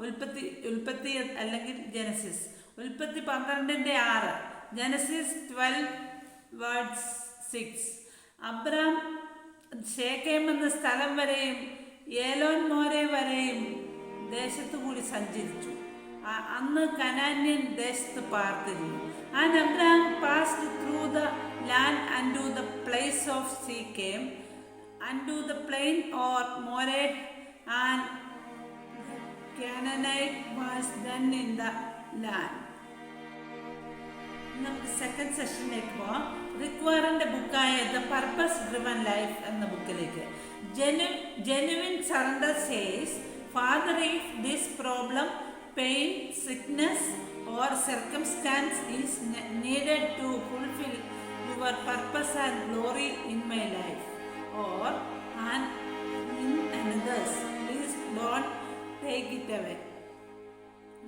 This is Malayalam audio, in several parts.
ഉൽപ്പത്തി ഉൽപ്പത്തി അല്ലെങ്കിൽ ജനസിസ് ഉൽപ്പത്തി പന്ത്രണ്ടിന്റെ ആറ്. Genesis twelve words six Abram Shechem എന്ന സ്ഥലം വരെയും ഏലോൻ മോരെ വരെയും ദേശത്തു കൂടി സഞ്ചരിച്ചു. അന്ന് കനാന്യൻ ദേശത്ത് പാർത്തിരുന്നു. And Abram passed through the land and to the place of Sichem and to the plain or Moreh and Canaanite was then in the land. നമുക്ക് സെക്കൻഡ് സെഷനിലേക്ക് പോവാം റിക്വയറിന്റെ ബുക്കായ ദ പർപ്പസ് ഡ്രിവൻ ലൈഫ് എന്ന ബുക്കിലേക്ക് Jenu genuine surrender says father if this problem pain sickness or circumstance is needed to fulfil your purpose and glory in my life or and in another's please don't away.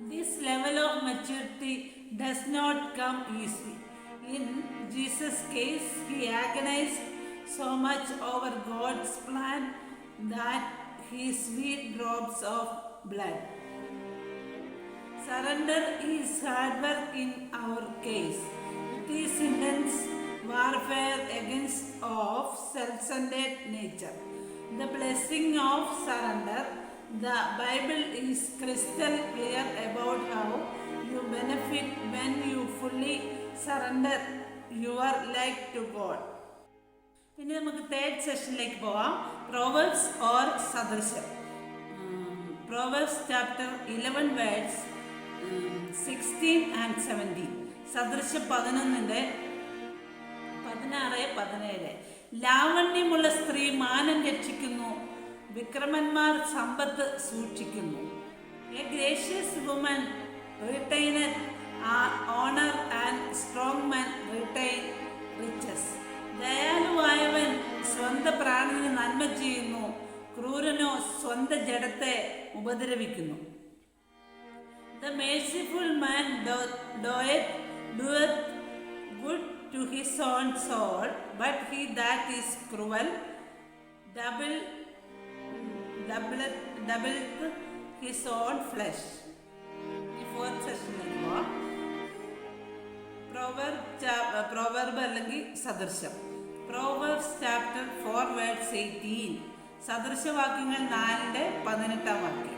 This level of maturity does not come easy. In Jesus' case, he agonized so much over God's plan that he sweat drops of blood. Surrender is hard work in our case. It is intense warfare against of self-centered nature. The blessing of surrender. The Bible is crystal clear about how you benefit when you fully surrender your life to God. ഇനി നമുക്ക് തേർഡ് സെഷനിലേക്ക് പോവാം. പ്രോവേഴ്സ് or സദൃശം Proverbs chapter eleven words sixteen and seventeen സദൃശം പതിനൊന്നിന്റെ പതിനാറ് പതിനേഴ്. ലാവണ്യമുള്ള സ്ത്രീ മാനം രക്ഷിക്കുന്നു. വിക്രമന്മാർ സമ്പത്ത് സൂക്ഷിക്കുന്നു. A gracious woman retainer honour and strong man retain riches ദയാലുവായവൻ സ്വന്തം പ്രാണന് നന്മ ചെയ്യുന്നു. ക്രൂരനോ സ്വന്തം ജഡത്തെ ഉപദ്രവിക്കുന്നു. The merciful man good to his own soul, but he that is cruel, double, doubleth, doubleth his own flesh. Fourth session വരുമ്പോൾ പ്രോവർബ് പ്രോവർബ് അല്ലെങ്കിൽ സദൃശം. Proverbs chapter four words eighteen സദൃശവാക്യങ്ങൾ നാലിന്റെ പതിനെട്ടാം വാക്യം.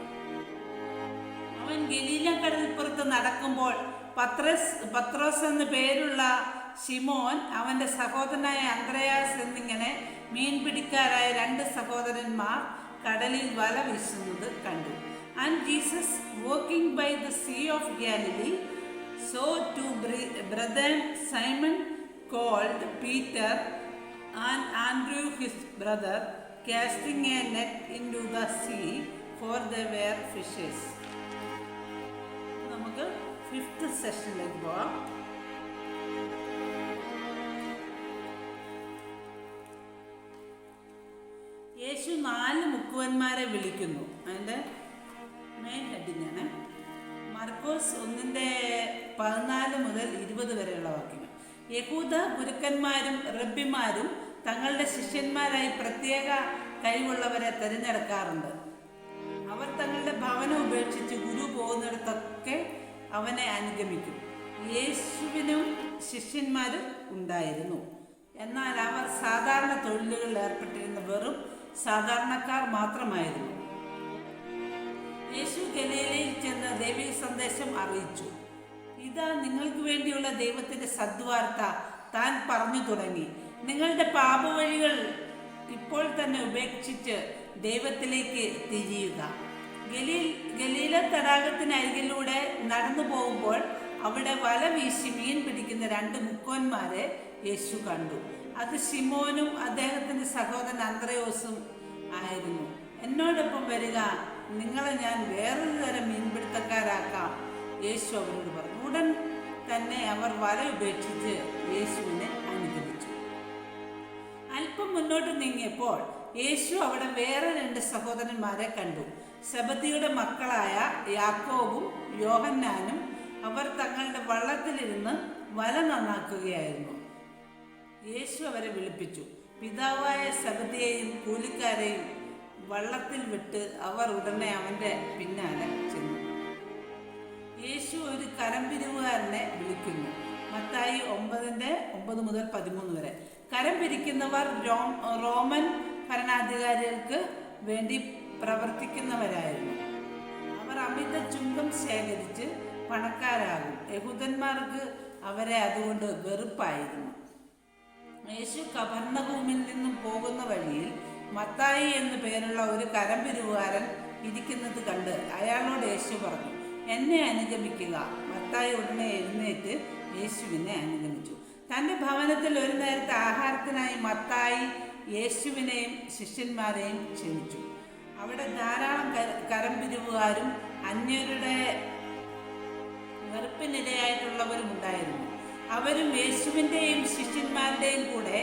അവൻ ഗലീല കടൽപ്പുറത്ത് നടക്കുമ്പോൾ പത്രസ് പത്രോസ് എന്ന പേരുള്ള ഷിമോൻ അവന്റെ സഹോദരനായ അന്ത്രയാസ് എന്നിങ്ങനെ മീൻ പിടിക്കാരായ രണ്ട് സഹോദരന്മാർ കടലിൽ വല വീശുന്നത് കണ്ടു. And Jesus walking by the sea of Galilee saw two brother Simon called Peter and Andrew his brother casting a net into the sea for the were fishes നമുക്ക് ഫിഫ്ത്ത് സെഷനിലേക്ക് പോവാം. യേശു നാല് മുക്കുവന്മാരെ വിളിക്കുന്നു. അതിന്റെ മെയിൻ ഹെഡിങ്ങാണ് മർക്കോസ് ഒന്നിന്റെ പതിനാല് മുതൽ ഇരുപത് വരെയുള്ള വാക്യങ്ങൾ. യഹൂദ ഗുരുക്കന്മാരും റബ്ബിമാരും തങ്ങളുടെ ശിഷ്യന്മാരായി പ്രത്യേക കഴിവുള്ളവരെ തിരഞ്ഞെടുക്കാറുണ്ട്. അവർ തങ്ങളുടെ ഭവനം ഉപേക്ഷിച്ച് ഗുരു പോകുന്നിടത്തൊക്കെ അവനെ അനുഗമിക്കും. യേശുവിനും ശിഷ്യന്മാരും ഉണ്ടായിരുന്നു. എന്നാൽ അവർ സാധാരണ തൊഴിലുകളിൽ ഏർപ്പെട്ടിരുന്ന വെറും സാധാരണക്കാർ മാത്രമായിരുന്നു. യേശു ഗലീലയിൽ ചെന്ന് ദൈവിക സന്ദേശം അറിയിച്ചു. ഇതാ നിങ്ങൾക്ക് വേണ്ടിയുള്ള ദൈവത്തിന്റെ സദ്വാർത്ത. താൻ പറഞ്ഞു തുടങ്ങി. നിങ്ങളുടെ പാപവഴികൾ ഇപ്പോൾ തന്നെ ഉപേക്ഷിച്ച് ദൈവത്തിലേക്ക് തിരിയുക. ഗലീൽ ഗലീല തടാകത്തിനരികിലൂടെ നടന്നു പോകുമ്പോൾ അവിടെ വല വീശി മീൻ പിടിക്കുന്ന രണ്ട് മുക്കോന്മാരെ യേശു കണ്ടു. അത് ഷിമോനും അദ്ദേഹത്തിന്റെ സഹോദരൻ അന്ത്രയോസും ആയിരുന്നു. എന്നോടൊപ്പം വരിക നിങ്ങളെ ഞാൻ വേറൊരു തരം മീൻപിടുത്തക്കാരാക്കാം യേശു അവരോട് പറഞ്ഞു. ഉടൻ തന്നെ അവർ വല ഉപേക്ഷിച്ച് യേശുവിനെ അനുഗമിച്ചു അല്പം മുന്നോട്ട് നീങ്ങിയപ്പോൾ യേശു അവിടെ വേറെ രണ്ട് സഹോദരന്മാരെ കണ്ടു. ശബദിയുടെ മക്കളായ യാക്കോബും യോഹന്നാനും അവർ തങ്ങളുടെ വള്ളത്തിലിരുന്ന് വല നന്നാക്കുകയായിരുന്നു. യേശു അവരെ വിളിപ്പിച്ചു. പിതാവായ സബദിയെയും കൂലിക്കാരെയും വള്ളത്തിൽ വിട്ട് അവർ ഉടനെ അവന്റെ പിന്നാലെ ചെന്നു. യേശു ഒരു കരംപിരിവുകാരനെ വിളിക്കുന്നു. മത്തായി ഒമ്പതിന്റെ ഒമ്പത് മുതൽ പതിമൂന്ന് വരെ. കരം പിരിക്കുന്നവർ റോമൻ ഭരണാധികാരികൾക്ക് വേണ്ടി പ്രവർത്തിക്കുന്നവരായിരുന്നു. അവർ അമിത ചുങ്കം ശേഖരിച്ച് പണക്കാരാകും. യഹൂദന്മാർക്ക് അവരെ അതുകൊണ്ട് വെറുപ്പായിരുന്നു. യേശു കവർണഭൂമിൽ നിന്നും പോകുന്ന വഴിയിൽ മത്തായി എന്നു പേരുള്ള ഒരു കരംപിരിവുകാരൻ ഇരിക്കുന്നത് കണ്ട് അയാളോട് യേശു പറഞ്ഞു എന്നെ അനുഗമിക്കുക. മത്തായി ഉടനെ എഴുന്നേറ്റ് യേശുവിനെ അനുഗമിച്ചു. തന്റെ ഭവനത്തിൽ ഒരു നേരത്തെ ആഹാരത്തിനായി മത്തായി യേശുവിനെയും ശിഷ്യന്മാരെയും ക്ഷണിച്ചു. അവിടെ ധാരാളം കര- കരംപിരിവുകാരും അന്യരുടെ വെറുപ്പിനിരയായിട്ടുള്ളവരും ഉണ്ടായിരുന്നു. അവരും യേശുവിന്റെയും ശിഷ്യന്മാരുടെയും കൂടെ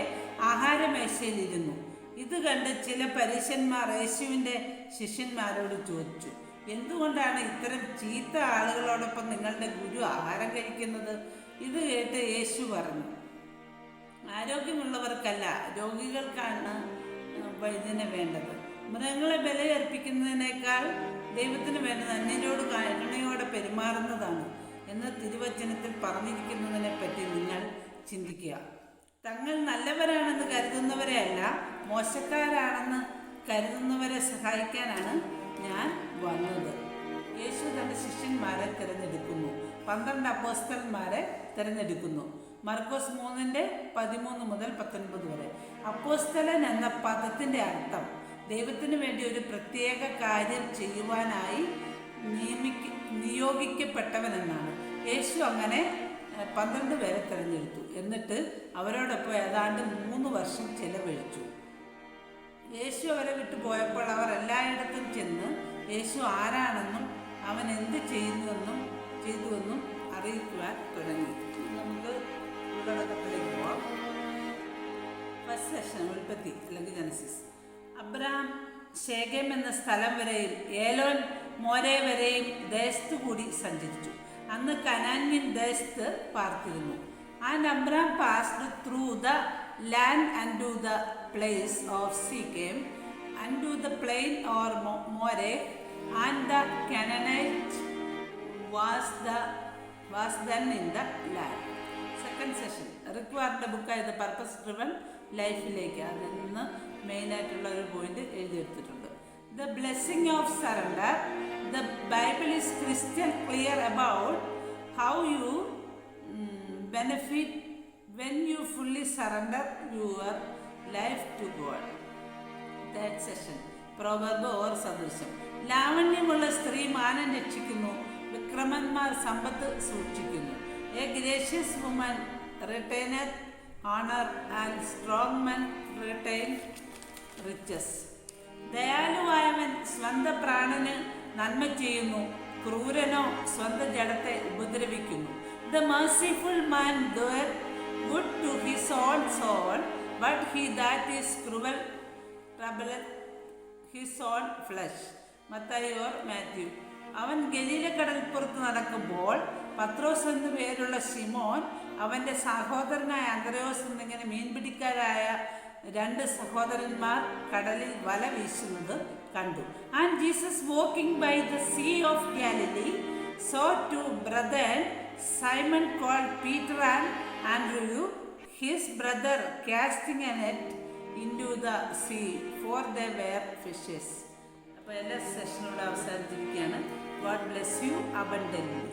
ആഹാരമേശയിലിരുന്നു. ഇത് കണ്ട് ചില പരീശന്മാർ യേശുവിന്റെ ശിഷ്യന്മാരോട് ചോദിച്ചു എന്തുകൊണ്ടാണ് ഇത്തരം ചീത്ത ആളുകളോടൊപ്പം നിങ്ങളുടെ ഗുരു ആഹാരം കഴിക്കുന്നത്? ഇത് കേട്ട് യേശു പറഞ്ഞു ആരോഗ്യമുള്ളവർക്കല്ല രോഗികൾക്കാണ് വൈദ്യനെ വേണ്ടത്. മൃഗങ്ങളെ ബലയർപ്പിക്കുന്നതിനേക്കാൾ ദൈവത്തിന് വേണ്ടത് അന്യരോട് കരുണയോടെ പെരുമാറുന്നതാണ്. എന്ന് തിരുവചനത്തിൽ പറഞ്ഞിരിക്കുന്നതിനെ പറ്റി നിങ്ങൾ ചിന്തിക്കുക. തങ്ങൾ നല്ലവരാണെന്ന് കരുതുന്നവരെ അല്ല മോശക്കാരാണെന്ന് കരുതുന്നവരെ സഹായിക്കാനാണ് ഞാൻ വന്നത്. യേശു തന്റെ ശിഷ്യന്മാരെ തിരഞ്ഞെടുക്കുന്നു. പന്ത്രണ്ട് അപ്പോസ്തലന്മാരെ തിരഞ്ഞെടുക്കുന്നു. മർക്കോസ് മൂന്നിന്റെ പതിമൂന്ന് മുതൽ പത്തൊൻപത് വരെ. അപ്പോസ്തലൻ എന്ന പദത്തിന്റെ അർത്ഥം ദൈവത്തിന് വേണ്ടി ഒരു പ്രത്യേക കാര്യം ചെയ്യുവാനായി നിയമിക്ക നിയോഗിക്കപ്പെട്ടവൻ യേശു അങ്ങനെ പന്ത്രണ്ട് പേരെ തിരഞ്ഞെടുത്തു. എന്നിട്ട് അവരോടൊപ്പം ഏതാണ്ട് മൂന്ന് വർഷം ചെലവഴിച്ചു. യേശു അവരെ വിട്ടു പോയപ്പോൾ അവർ എല്ലായിടത്തും ചെന്ന് യേശു ആരാണെന്നും അവൻ എന്ത് ചെയ്യുന്നുവെന്നും ചെയ്തുവെന്നും അറിയിക്കുവാൻ തുടങ്ങി. നമുക്ക് ഉള്ളടക്കത്തിലേക്ക് പോവാം. ഫസ്റ്റ് സെഷൻ ഉൽപ്പത്തി അല്ലെങ്കിൽ ജനസിസ്. അബ്രഹാം ശേഖം എന്ന സ്ഥലം വരെയും ഏലോൻ മോരെ വരെയും ദേശത്തു കൂടി സഞ്ചരിച്ചു. അന്ന് കനാന്യൻ ദേശത്ത് പാർത്തിരുന്നു. And Abraham passed through the land and to the place of came and to the plain or Moreh and the Canaanite was the was then in the land second session required ബുക്കായത് purpose driven ലൈഫിലേക്ക് അതിൽ നിന്ന് മെയിനായിട്ടുള്ള ഒരു point എഴുതിയെടുത്തിട്ടുണ്ട്. The blessing of surrender the Bible is Christian clear about how you benefit when you fully surrender your life to God third session proverb or സദൃശ്യം ലാവണ്യമുള്ള സ്ത്രീ മാനം രക്ഷിക്കുന്നു. വിക്രമന്മാർ സമ്പത്ത് സൂക്ഷിക്കുന്നു. A gracious woman retainer honour and strong men retain riches ദയാലുവായവൻ സ്വന്തം പ്രാണന് നന്മ ചെയ്യുന്നു ക്രൂരനോ സ്വന്തം ജഡത്തെ ഉപദ്രവിക്കുന്നു. The merciful man good to his own soul but he that is cruel trouble his own flesh Mathai or Matthew. അവൻ ഗലീല കടൽപ്പുറത്ത് നടക്കുമ്പോൾ പത്രോസ് എന്നു പേരുള്ള ഷിമോൻ അവന്റെ സഹോദരനായ അന്തരോസ് എന്നിങ്ങനെ മീൻപിടിക്കാരായ രണ്ട് സഹോദരന്മാർ കടലിൽ വല വീശുന്നത് കണ്ടു. And Jesus walking by the sea of Galilee saw two brother Simon call Peter and Andrew his brother casting a net in the sea for the were fishes അപ്പോൾ എല്ലാ സെഷനോട് അവസാനിച്ചിരിക്കുകയാണ്. God bless you abundantly